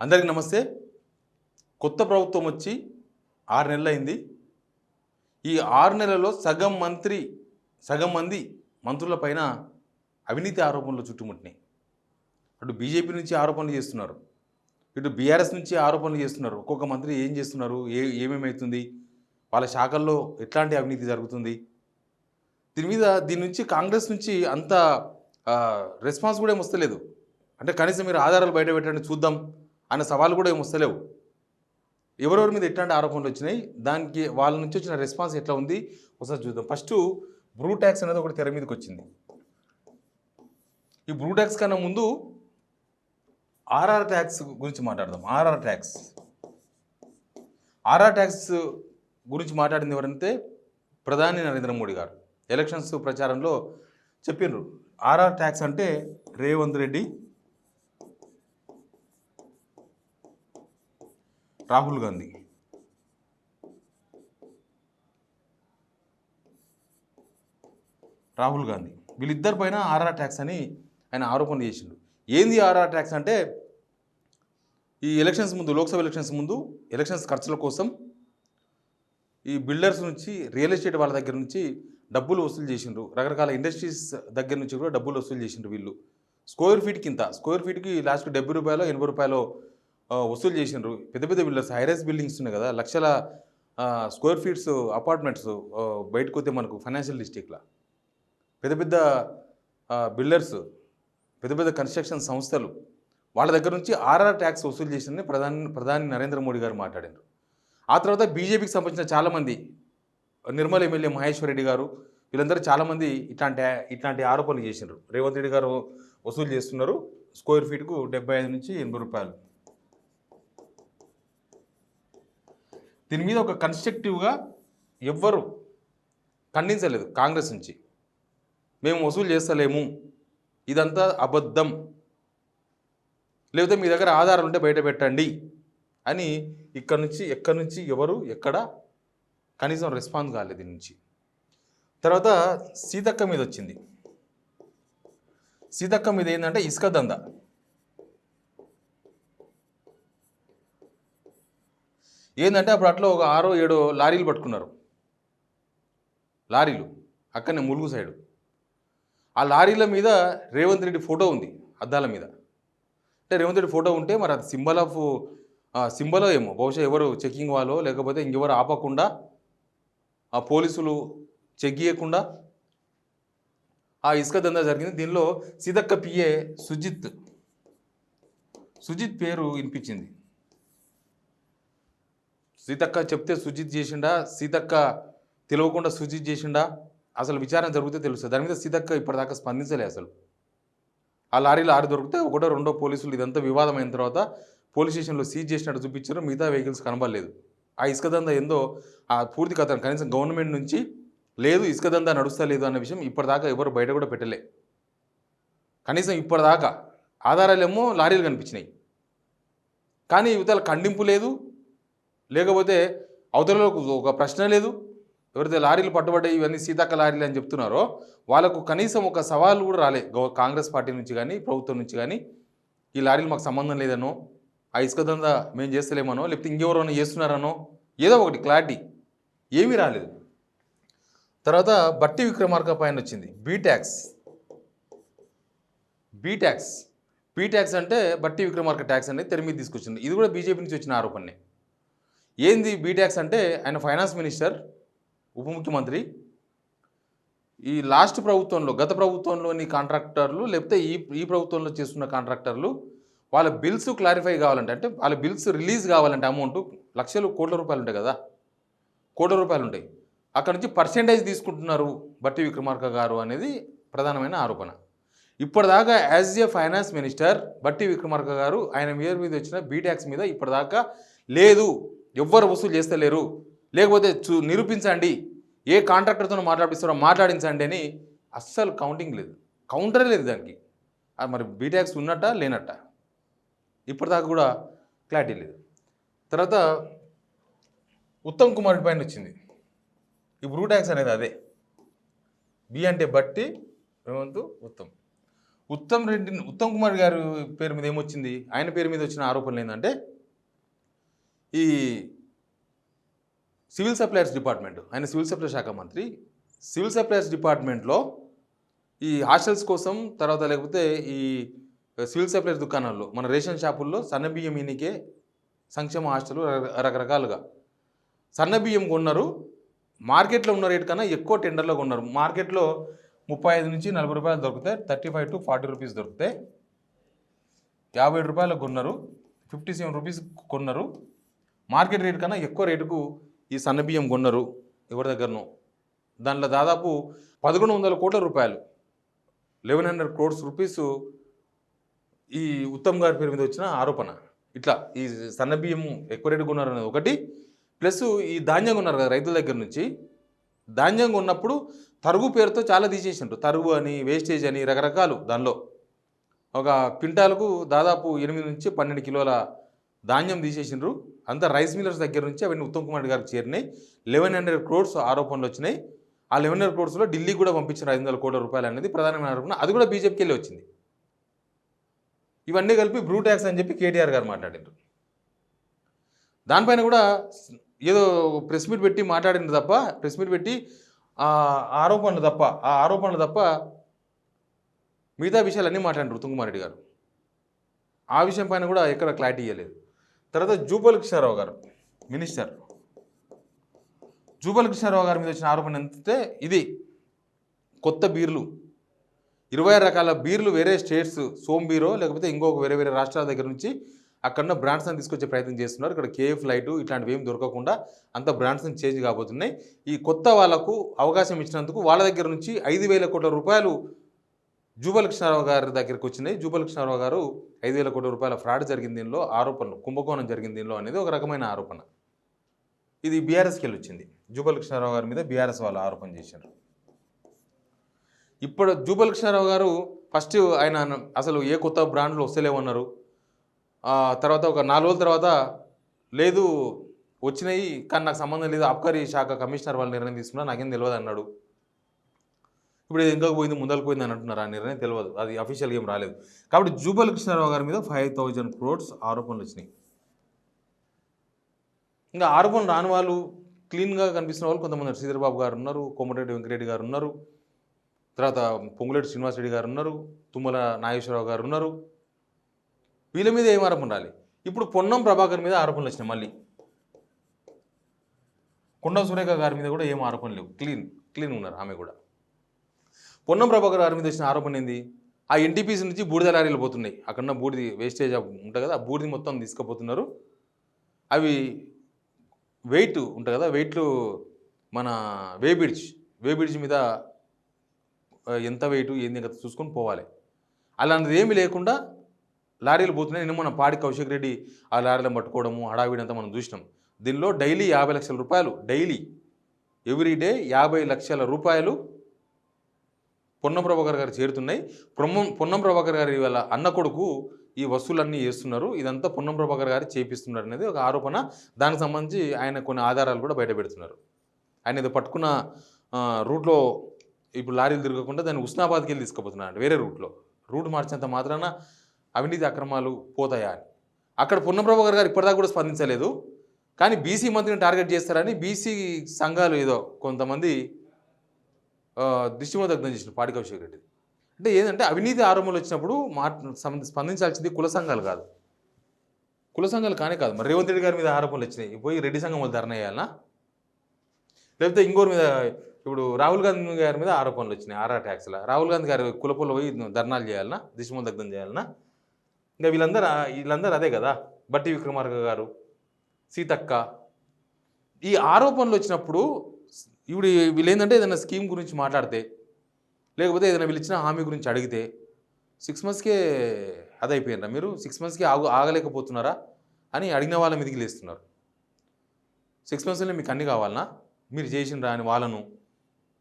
అందరికీ నమస్తే. కొత్త ప్రభుత్వం వచ్చి ఆరు నెలలు అయింది ఈ ఆరు నెలల్లో సగం మంత్రి సగం మంది మంత్రుల పైన అవినీతి ఆరోపణలు చుట్టుముట్టినాయి. అటు బీజేపీ నుంచి ఆరోపణలు చేస్తున్నారు. ఇటు బీఆర్ఎస్ నుంచి ఆరోపణలు చేస్తున్నారు. ఒక్కొక్క మంత్రి ఏం చేస్తున్నారు? ఏ ఏమేమవుతుంది వాళ్ళ శాఖల్లో ఎట్లాంటి అవినీతి జరుగుతుంది? దీని మీద దీని నుంచి కాంగ్రెస్ నుంచి అంత రెస్పాన్స్ కూడా ఏమి వస్తలేదు. అంటే కనీసం మీరు ఆధారాలు బయట పెట్టండి చూద్దాం. అన్న సవాలు కూడా ఏం వస్తలేవు. ఎవరెవరి మీద ఎట్లాంటి ఆరోపణలు వచ్చినాయి దానికి వాళ్ళ నుంచి వచ్చిన రెస్పాన్స్ ఎట్లా ఉంది ఒకసారి చూద్దాం. ఫస్ట్ బ్రూ ట్యాక్స్ అనేది ఒకటి తెర మీదకి వచ్చింది. ఈ బ్రూ ట్యాక్స్ కన్నా ముందు ఆర్ఆర్ ట్యాక్స్ గురించి మాట్లాడదాం. RR tax. ఆర్ఆర్ ట్యాక్స్ గురించి మాట్లాడింది ఎవరంటే ప్రధాని నరేంద్ర మోడీ గారు. ఎలక్షన్స్ ప్రచారంలో చెప్పినారు ఆర్ఆర్ ట్యాక్స్ అంటే రేవంత్ రెడ్డి రాహుల్ గాంధీ. రాహుల్ గాంధీ. వీళ్ళిద్దరి పైన ఆర్ఆర్ ట్యాక్స్ అని ఆయన ఆరోపణ చేసిండు. ఏంది ఆర్ఆర్ ట్యాక్స్ అంటే ఈ ఎలక్షన్స్ ముందు లోక్సభ ఎలక్షన్స్ ముందు ఎలక్షన్స్ ఖర్చుల కోసం ఈ బిల్డర్స్ నుంచి రియల్ ఎస్టేట్ వాళ్ళ దగ్గర నుంచి డబ్బులు వసూలు చేసిండ్రు. రకరకాల ఇండస్ట్రీస్ దగ్గర నుంచి కూడా డబ్బులు వసూలు చేసిండ్రు వీళ్ళు. స్క్వేర్ ఫీట్ కింద స్క్వేర్ ఫీట్కి లాస్ట్ డెబ్బై రూపాయలు ఎనభై రూపాయలు వసూలు చేసిండ్రు పెద్ద పెద్ద బిల్డర్స్ హైరైస్ బిల్డింగ్స్ ఉన్నాయి కదా లక్షల స్క్వేర్ ఫీట్స్ అపార్ట్మెంట్స్ బయటకు వస్తే మనకు ఫైనాన్షియల్ డిస్ట్రిక్ట్లో పెద్ద పెద్ద బిల్డర్స్ పెద్ద పెద్ద కన్స్ట్రక్షన్ సంస్థలు వాళ్ళ దగ్గర నుంచి ఆర్ఆర్ ట్యాక్స్ వసూలు చేసిందని ప్రధాని ప్రధాని నరేంద్ర మోడీ గారు మాట్లాడారు ఆ తర్వాత బీజేపీకి సంబంధించిన చాలామంది నిర్మల్ ఎమ్మెల్యే మహేశ్వర్ రెడ్డి గారు వీళ్ళందరూ చాలామంది ఇట్లాంటి ఇట్లాంటి ఆరోపణలు చేసినారు. రేవంత్ రెడ్డి గారు వసూలు చేస్తున్నారు స్క్వేర్ ఫీట్కు డెబ్బై ఐదు నుంచి ఎనభై రూపాయలు. దీని మీద ఒక కన్స్ట్రక్టివ్గా ఎవ్వరు ఖండించలేదు కాంగ్రెస్ నుంచి. మేము వసూలు చేస్తలేము. ఇదంతా అబద్ధం. లేకపోతే మీ దగ్గర ఆధారాలు ఉంటే బయట పెట్టండి అని ఇక్కడ నుంచి ఎక్కడి నుంచి ఎవరు ఎక్కడ కనీసం రెస్పాన్స్ కాలేదు దీని నుంచి. తర్వాత సీతక్క మీద వచ్చింది. సీతక్క మీద ఏంటంటే ఇసుక దంద. ఏంటంటే అప్పుడు అట్లా ఒక ఆరో ఏడో లారీలు పట్టుకున్నారు. లారీలు అక్కడనే ములుగు సైడు. ఆ లారీల మీద రేవంత్ రెడ్డి ఫోటో ఉంది అద్దాల మీద. అంటే రేవంత్ రెడ్డి ఫోటో ఉంటే మరి అది సింబల్ ఆఫ్ సింబల్ ఏమో. బహుశా ఎవరు చెక్కింగ్ వాళ్ళో లేకపోతే ఇంకెవరు ఆపకుండా ఆ పోలీసులు చెక్ చేయకుండా ఆ ఇసుక దందా జరిగింది. దీనిలో సీతక్క పిఏ సుజిత్ సుజిత్ పేరు వినిపించింది. సీతక్క చెప్తే సుజిత్ చేసిండా? సీతక్క తెలియకుండా సుజిత్ చేసిండా? అసలు విచారణ జరిగితే తెలుస్తుంది దాని మీద సీతక్క ఇప్పటిదాకా స్పందించలే అసలు. ఆ లారీలో ఆరు దొరికితే ఒకటో రెండో పోలీసులు ఇదంతా వివాదం అయిన తర్వాత పోలీస్ స్టేషన్లో సీజ్ చేసినట్టు చూపించారు. మిగతా వెహికల్స్ కనబడలేదు. ఆ ఇసుక దందా ఏందో ఆ పూర్తి కథ కనీసం గవర్నమెంట్ నుంచి లేదు ఇసుక దందా నడుస్తా లేదు అన్న విషయం ఇప్పటిదాకా ఎవరు బయట కూడా పెట్టలే. కనీసం ఇప్పటిదాకా ఆధారాలేమో లారీలు కనిపించినాయి. కానీ యువతల ఖండింపు లేదు లేకపోతే అవతలలో ఒక ప్రశ్న లేదు. ఎవరైతే లారీలు పట్టుబడ్డాయి ఇవన్నీ సీతాక లారీలు అని చెప్తున్నారో వాళ్ళకు కనీసం ఒక సవాల్ కూడా రాలే. కాంగ్రెస్ పార్టీ నుంచి కానీ ప్రభుత్వం నుంచి కానీ ఈ లారీలు మాకు సంబంధం లేదనో ఆ ఇసుక దందా మేము చేస్తలేమనో లేకపోతే ఇంకెవరైనా చేస్తున్నారనో ఏదో ఒకటి క్లారిటీ ఏమీ రాలేదు. తర్వాత బట్టి విక్రమార్క పైన వచ్చింది. బీట్యాక్స్ బీట్యాక్స్ బీట్యాక్స్ అంటే బట్టి విక్రమార్క ట్యాక్స్ అనేది తెర మీద తీసుకొచ్చింది. ఇది కూడా బీజేపీ నుంచి వచ్చిన ఆరోపణనే. ఏంది బీట్యాక్స్ అంటే ఆయన ఫైనాన్స్ మినిస్టర్ ఉప ముఖ్యమంత్రి. ఈ లాస్ట్ ప్రభుత్వంలో గత ప్రభుత్వంలోని కాంట్రాక్టర్లు లేకపోతే ఈ ఈ ప్రభుత్వంలో చేస్తున్న కాంట్రాక్టర్లు వాళ్ళ బిల్స్ క్లారిఫై కావాలంటే అంటే వాళ్ళ బిల్స్ రిలీజ్ కావాలంటే అమౌంట్ లక్షలు కోట్ల రూపాయలు ఉంటాయి కదా. కోట్ల రూపాయలు ఉంటాయి. అక్కడ నుంచి పర్సెంటేజ్ తీసుకుంటున్నారు బట్టి విక్రమార్క గారు అనేది ప్రధానమైన ఆరోపణ. ఇప్పటిదాకా యాజ్ ఏ ఫైనాన్స్ మినిస్టర్ బట్టి విక్రమార్క గారు ఆయన మీద మీద వచ్చిన బీటాక్స్ మీద ఇప్పటిదాకా లేదు. ఎవ్వరు వసూలు చేస్తలేరు. లేకపోతే చూ నిరూపించండి. ఏ కాంట్రాక్టర్తో మాట్లాడిస్తారో మాట్లాడించండి అని అస్సలు కౌంటింగ్ లేదు. కౌంటరే లేదు దానికి. అది మరి బీటాక్స్ ఉన్నట్ట లేనట్ట? ఇప్పటిదాకా కూడా క్లారిటీ లేదు. తర్వాత ఉత్తమ్ కుమార్ పైన వచ్చింది. ఈ బ్రూ ట్యాక్స్ అనేది అదే. బి అంటే బట్టి రేవంత్ ఉత్తమ్. ఉత్తమ్ రెడ్డి ఉత్తమ్ కుమార్ గారు పేరు మీద ఏమొచ్చింది? ఆయన పేరు మీద వచ్చిన ఆరోపణలు ఏంటంటే ఈ సివిల్ సప్లైర్స్ డిపార్ట్మెంట్ ఆయన సివిల్ సప్లై శాఖ మంత్రి సివిల్ సప్లైర్స్ డిపార్ట్మెంట్లో ఈ హాస్టల్స్ కోసం తర్వాత లేకపోతే ఈ సివిల్ సప్లైస్ దుకాణాల్లో మన రేషన్ షాపుల్లో సన్నబియ్యం ఈయనకే సంక్షేమ హాస్టల్ రకరకాలుగా. సన్నబియ్యం కొన్నారు మార్కెట్లో ఉన్న రేట్ కన్నా ఎక్కువ టెండర్లో కొన్నారు. మార్కెట్లో ముప్పై ఐదు నుంచి నలభై రూపాయలు దొరుకుతాయి thirty five to forty rupees దొరుకుతాయి. యాభై ఏడు రూపాయలకు కొన్నారు ఫిఫ్టీ సెవెన్ రూపీస్ కొన్నారు. మార్కెట్ రేట్ కన్నా ఎక్కువ రేటుకు ఈ సన్నబియ్యం కొన్నారు ఎవరి దగ్గరనో. దాంట్లో దాదాపు పదకొండు వందల కోట్ల రూపాయలు లెవెన్ హండ్రెడ్ క్రోడ్స్ రూపీస్ ఈ ఉత్తమ్ గారి పేరు మీద వచ్చిన ఆరోపణ. ఇట్లా ఈ సన్నబియ్యం ఎక్కువ రేటు కొన్నారు అనేది ఒకటి. ప్లస్ ఈ ధాన్యం కొన్నారు కదా రైతుల దగ్గర నుంచి. ధాన్యం కొన్నప్పుడు తరుగు పేరుతో చాలా తీసేసిండ్రు. తరుగు అని వేస్టేజ్ అని రకరకాలు దానిలో. ఒక క్వింటాలకు దాదాపు ఎనిమిది నుంచి పన్నెండు కిలోల ధాన్యం తీసేసిండ్రు. అంతా రైస్ మిల్లర్స్ దగ్గర నుంచి అవన్నీ ఉత్తమ్ కుమార్ గారికి చేరినాయి. లెవెన్ హండ్రెడ్ క్రోడ్స్ ఆరోపణలు వచ్చినాయి. ఆ లెవెన్ హండ్రెడ్ క్రోడ్స్లో ఢిల్లీ కూడా పంపించిన ఐదు వందల కోట్ల రూపాయలు అనేది ప్రధానమైన ఆరోపణ. అది కూడా బీజేపీకి వెళ్ళి వచ్చింది. ఇవన్నీ కలిపి బ్రూ ట్యాక్స్ అని చెప్పి కేటీఆర్ గారు మాట్లాడినారు దానిపైన కూడా ఏదో ప్రెస్ మీట్ పెట్టి మాట్లాడింది తప్ప ప్రెస్ మీట్ పెట్టి ఆ ఆరోపణలు తప్ప ఆ ఆరోపణలు తప్ప మిగతా విషయాలు అన్నీ ఉత్తమ్ కుమార్ రెడ్డి గారు. ఆ విషయం పైన కూడా ఎక్కడ క్లారిటీ ఇవ్వలేదు. తర్వాత జూపల్ కృష్ణారావు గారు మినిస్టర్. జూపల్ కృష్ణారావు గారి మీద వచ్చిన ఆరోపణ ఎంతంటే ఇది కొత్త బీర్లు. ఇరవై రకాల బీర్లు వేరే స్టేట్స్ సోమ్ బీరో లేకపోతే ఇంకొక వేరే వేరే రాష్ట్రాల దగ్గర నుంచి అక్కడ బ్రాండ్స్ని తీసుకొచ్చే ప్రయత్నం చేస్తున్నారు. ఇక్కడ కేఎఫ్ లైటు ఇట్లాంటివి ఏం దొరకకుండా అంత బ్రాండ్స్ చేంజ్ కాబోతున్నాయి. ఈ కొత్త వాళ్ళకు అవకాశం ఇచ్చినందుకు వాళ్ళ దగ్గర నుంచి ఐదు వేల కోట్ల రూపాయలు జూబల్ కృష్ణారావు గారి దగ్గరికి వచ్చినాయి జూబల్ కృష్ణారావు గారు ఐదు వేల కోటి రూపాయల ఫ్రాడ్ జరిగింది దీనిలో ఆరోపణలు కుంభకోణం జరిగింది దీనిలో అనేది ఒక రకమైన ఆరోపణ. ఇది బీఆర్ఎస్కి వెళ్ళి వచ్చింది. జూపల్ కృష్ణారావు గారి మీద బీఆర్ఎస్ వాళ్ళు ఆరోపణ చేశారు. ఇప్పుడు జూబల్ కృష్ణారావు గారు ఫస్ట్ ఆయన అసలు ఏ కొత్త బ్రాండ్లు వస్తలేమన్నారు తర్వాత ఒక నాలుగు రోజుల తర్వాత లేదు వచ్చినాయి కానీ నాకు సంబంధం లేదు అబ్కారీ శాఖ కమిషనర్ వాళ్ళు నిర్ణయం తీసుకున్నా నాకేం తెలియదు అన్నాడు ఇప్పుడు ఇది ఇంకా పోయింది ముందరకు పోయింది అని అంటున్నారు. ఆ నిర్ణయం తెలియదు. అది అఫీషియల్గా ఏం రాలేదు. కాబట్టి జూబల్ కృష్ణారావు గారి మీద ఫైవ్ థౌజండ్ క్రోడ్స్ ఆరోపణలు వచ్చినాయి. ఇంకా ఆరోపణ రాని వాళ్ళు క్లీన్గా కనిపిస్తున్న వాళ్ళు కొంతమంది శ్రీధర్బాబు గారు ఉన్నారు కోమటిరెడ్డి వెంకరెడ్డి గారు ఉన్నారు తర్వాత పొంగులేటి శ్రీనివాసరెడ్డి గారు ఉన్నారు తుమ్మల నాగేశ్వరరావు గారు ఉన్నారు. వీళ్ళ మీద ఏం ఆరోపణ రాలి? ఇప్పుడు పొన్నం ప్రభాకర్ మీద ఆరోపణలు వచ్చినాయి మళ్ళీ. కొండ సురేఖ గారి మీద కూడా ఏం ఆరోపణలు లేవు. క్లీన్ క్లీన్ ఉన్నారు ఆమె కూడా. పొన్నం ప్రభాకర్ గారి మీద వచ్చిన ఆరోపణ ఏంది? ఆ ఎన్టీపీసీ నుంచి బూడిద లారీలు పోతున్నాయి. అక్కడ బూడిది వేస్టేజ్ ఉంటుంది కదా ఆ బూడిది మొత్తం తీసుకుపోతున్నారు. అవి వెయిట్ ఉంటుంది కదా వెయిట్లు మన వే బ్రిడ్జ్ వే బ్రిడ్జ్ మీద ఎంత వెయిట్ ఏంది కదా చూసుకొని పోవాలి. అలాంటిది ఏమీ లేకుండా లారీలు పోతున్నాయి. నేను మన పాడి కౌశిక్ రెడ్డి ఆ లారీలను పట్టుకోవడము హడావిడంతా మనం చూసినాం. దీనిలో డైలీ యాభై లక్షల రూపాయలు డైలీ ఎవ్రీ డే యాభై లక్షల రూపాయలు పొన్నం ప్రభాకర్ గారు చేరుతున్నాయి. పొన్నం పొన్నం ప్రభాకర్ గారు ఇవాళ అన్న కొడుకు ఈ వస్తువులన్నీ చేస్తున్నారు ఇదంతా పొన్నం ప్రభాకర్ గారు చేపిస్తున్నారు అనేది ఒక ఆరోపణ. దానికి సంబంధించి ఆయన కొన్ని ఆధారాలు కూడా బయటపెడుతున్నారు ఆయన ఏదో పట్టుకున్న రూట్లో ఇప్పుడు లారీలు తిరగకుండా దాన్ని ఉస్నాబాద్కి వెళ్ళి తీసుకుపోతున్నాడు. వేరే రూట్లో. రూట్ మార్చేంత మాత్రాన అవినీతి అక్రమాలు పోతాయా అని. అక్కడ పొన్నం ప్రభాకర్ గారు ఇప్పటిదాకా కూడా స్పందించలేదు. కానీ బీసీ మంత్రిని టార్గెట్ చేస్తారని బీసీ సంఘాలు ఏదో కొంతమంది దృష్టిమోదగ్నం చేసిన పాడి కౌశిక్ రెడ్డి అంటే ఏంటంటే అవినీతి ఆరోపణలు వచ్చినప్పుడు మా సం- స్పందించాల్సింది కుల సంఘాలు కాదు. కుల సంఘాలు కానే కాదు. మరి రేవంత్ రెడ్డి గారి మీద ఆరోపణలు వచ్చినాయి. పోయి రెడ్డి సంఘం వాళ్ళు ధర్నా చేయాలనా? లేకపోతే ఇంకోరి మీద ఇప్పుడు రాహుల్ గాంధీ గారి మీద ఆరోపణలు వచ్చినాయి. ఆర్ఆర్ ట్యాక్స్లో. రాహుల్ గాంధీ గారి కులపుల పోయి ధర్నాలు చేయాలనా? దగ్ధం చేయాలనా? ఇంకా వీళ్ళందరూ వీళ్ళందరూ అదే కదా? బట్టి విక్రమార్క గారు సీతక్క. ఈ ఆరోపణలు వచ్చినప్పుడు ఇప్పుడు వీళ్ళు ఏంటంటే ఏదైనా స్కీమ్ గురించి మాట్లాడితే లేకపోతే ఏదైనా వీళ్ళు ఇచ్చిన హామీ గురించి అడిగితే సిక్స్ మంత్స్కే అదైపోయినరా మీరు? సిక్స్ మంత్స్కి ఆగు ఆగలేకపోతున్నారా? అని అడిగిన వాళ్ళ మీదకి లేస్తున్నారు. సిక్స్ మంత్స్లో మీకు అన్ని కావాలనా? మీరు చేసినరా అని వాళ్ళను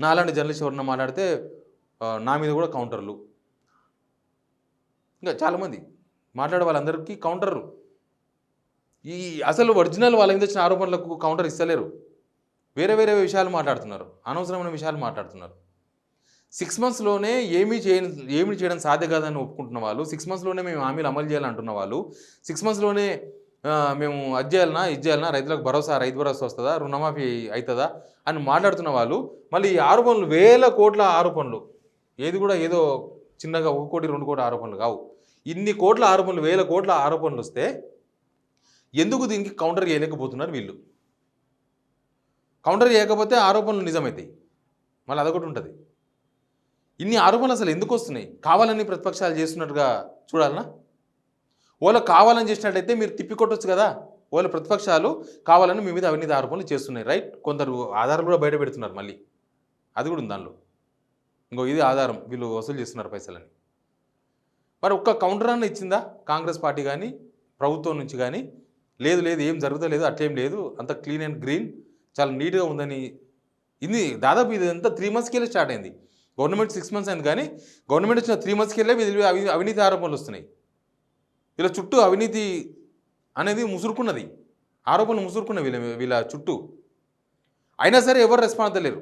నా అలాంటి జర్నలిస్ట్ ఎవరన్నా మాట్లాడితే నా మీద కూడా కౌంటర్లు. ఇంకా చాలామంది మాట్లాడే వాళ్ళందరికీ కౌంటర్లు. ఈ అసలు ఒరిజినల్ వాళ్ళ మీద వచ్చిన ఆరోపణలకు కౌంటర్ ఇస్తలేరు. వేరే వేరే విషయాలు మాట్లాడుతున్నారు. అనవసరమైన విషయాలు మాట్లాడుతున్నారు. సిక్స్ మంత్స్లోనే ఏమీ చేయని ఏమి చేయడం సాధ్య కాదని ఒప్పుకుంటున్న వాళ్ళు సిక్స్ మంత్స్లోనే మేము హామీలు అమలు చేయాలని వాళ్ళు సిక్స్ మంత్స్లోనే మేము అది చేయాలన్నా ఇది చేయాలన్నా రైతులకు భరోసా రైతు భరోసా వస్తుందా రుణమాఫీ అవుతుందా అని మాట్లాడుతున్న వాళ్ళు మళ్ళీ ఈ ఆరోపణలు వేల కోట్ల ఆరోపణలు ఏది కూడా ఏదో చిన్నగా ఒక కోటి రెండు కోట్ల ఆరోపణలు కావు. ఇన్ని కోట్ల ఆరోపణలు వేల కోట్ల ఆరోపణలు వస్తే ఎందుకు దీనికి కౌంటర్ చేయలేకపోతున్నారు వీళ్ళు? కౌంటర్ చేయకపోతే ఆరోపణలు నిజమవుతాయి మళ్ళీ అదొకటి ఉంటుంది. ఇన్ని ఆరోపణలు అసలు ఎందుకు వస్తున్నాయి? కావాలని ప్రతిపక్షాలు చేస్తున్నట్టుగా చూడాలనా? ఓలా కావాలని చేసినట్టయితే మీరు తిప్పికొట్టొచ్చు కదా? వాళ్ళ ప్రతిపక్షాలు కావాలని మీ మీద అవినీతి ఆరోపణలు చేస్తున్నాయి రైట్ కొందరు ఆధారాలు కూడా బయట పెడుతున్నారు మళ్ళీ. అది కూడా ఉంది దానిలో. ఇంకో ఇది ఆధారం వీళ్ళు వసూలు చేస్తున్నారు పైసలని. మరి ఒక్క కౌంటర్ అన్న ఇచ్చిందా? కాంగ్రెస్ పార్టీ కానీ ప్రభుత్వం నుంచి కానీ? లేదు లేదు ఏం జరుగుతలేదు అట్లేం లేదు. అంత క్లీన్ అండ్ గ్రీన్. చాలా నీట్గా ఉందని. ఇది దాదాపు ఇది అంతా త్రీ మంత్స్కి వెళ్ళి స్టార్ట్ అయింది. గవర్నమెంట్ సిక్స్ మంత్స్ అయింది కానీ గవర్నమెంట్ వచ్చిన త్రీ మంత్స్కి వెళ్ళే వీళ్ళు అవినీతి ఆరోపణలు వస్తున్నాయి. వీళ్ళ చుట్టూ అవినీతి అనేది ముసురుకున్నది. ఆరోపణలు ముసురుకున్నవి వీళ్ళ వీళ్ళ చుట్టూ. అయినా సరే ఎవరు రెస్పాన్స్ లేరు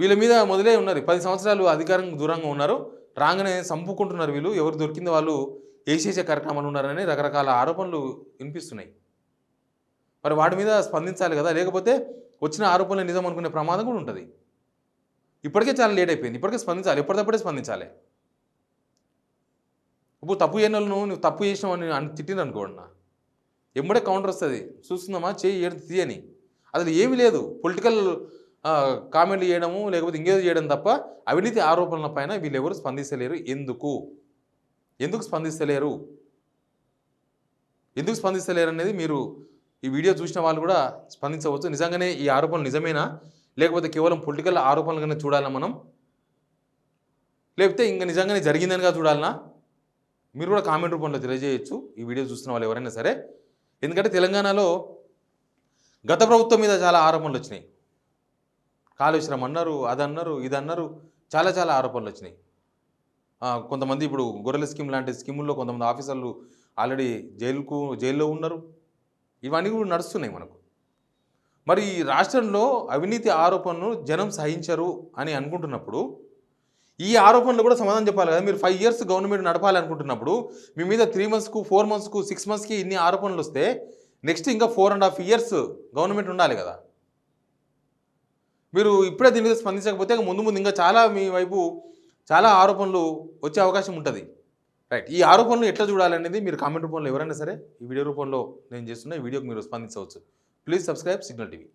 వీళ్ళ మీద మొదలే ఉన్నారు. పది సంవత్సరాలు అధికారం దూరంగా ఉన్నారు. రాగానే సంపుకుంటున్నారు వీళ్ళు. ఎవరు దొరికింది వాళ్ళు ఏసేసే కార్యక్రమాలు ఉన్నారని రకరకాల ఆరోపణలు వినిపిస్తున్నాయి. మరి వాటి మీద స్పందించాలి కదా? లేకపోతే వచ్చిన ఆరోపణలు నిజం అనుకునే ప్రమాదం కూడా ఉంటుంది. ఇప్పటికే చాలా లేట్ అయిపోయింది. ఇప్పటికే స్పందించాలి. ఎప్పటికప్పుడే స్పందించాలి. ఇప్పుడు తప్పు చేయని వాళ్ళు నువ్వు తప్పు చేసినావు అని అని అనుకోండి నా ఎమ్మడే కౌంటర్ వస్తుంది. చూస్తుందమ్మా చేయి ఏడు తీయని. అసలు ఏమీ లేదు. పొలిటికల్ కామెంట్లు చేయడము లేకపోతే ఇంకేదో చేయడం తప్ప అవినీతి ఆరోపణల పైన వీళ్ళెవరు స్పందిస్తలేరు. ఎందుకు? ఎందుకు స్పందిస్తలేరు? ఎందుకు స్పందిస్తలేరు అనేది మీరు ఈ వీడియో చూసిన వాళ్ళు కూడా స్పందించవచ్చు. నిజంగానే ఈ ఆరోపణలు నిజమేనా? లేకపోతే కేవలం పొలిటికల్ ఆరోపణలుగానే చూడాలా మనం? లేకపోతే ఇంకా నిజంగానే జరిగిందనిగా చూడాలనా? మీరు కూడా కామెంట్ రూపంలో తెలియజేయచ్చు. ఈ వీడియో చూస్తున్న వాళ్ళు ఎవరైనా సరే. ఎందుకంటే తెలంగాణలో గత ప్రభుత్వం మీద చాలా ఆరోపణలు వచ్చినాయి. కాళేశ్వరం అన్నారు అది అన్నారు ఇది అన్నారు చాలా చాలా ఆరోపణలు వచ్చినాయి. కొంతమంది ఇప్పుడు గొర్రెల స్కీమ్ లాంటి స్కీముల్లో కొంతమంది ఆఫీసర్లు ఆల్రెడీ జైలుకు జైల్లో ఉన్నారు. ఇవన్నీ కూడా నడుస్తున్నాయి మనకు. మరి ఈ రాష్ట్రంలో అవినీతి ఆరోపణను జనం సహించరు అని అనుకుంటున్నప్పుడు ఈ ఆరోపణలు కూడా సమాధానం చెప్పాలి కదా. మీరు ఫైవ్ ఇయర్స్ గవర్నమెంట్ నడపాలనుకుంటున్నప్పుడు మీ మీద త్రీ మంత్స్కు ఫోర్ మంత్స్కు సిక్స్ మంత్స్కి ఇన్ని ఆరోపణలు వస్తే నెక్స్ట్ ఇంకా four and half years government ఉండాలి కదా. మీరు ఇప్పుడే దీని మీద స్పందించకపోతే ముందు ముందు ఇంకా చాలా మీ వైపు చాలా ఆరోపణలు వచ్చే అవకాశం ఉంటుంది. రైట్ ఈ ఆరోపణలు ఎట్లా చూడాలనేది మీరు కామెంట్ రూపంలో ఎవరైనా సరే ఈ వీడియో రూపంలో నేను చేస్తున్న ఈ వీడియోకి మీరు స్పందించవచ్చు. Please subscribe Signal TV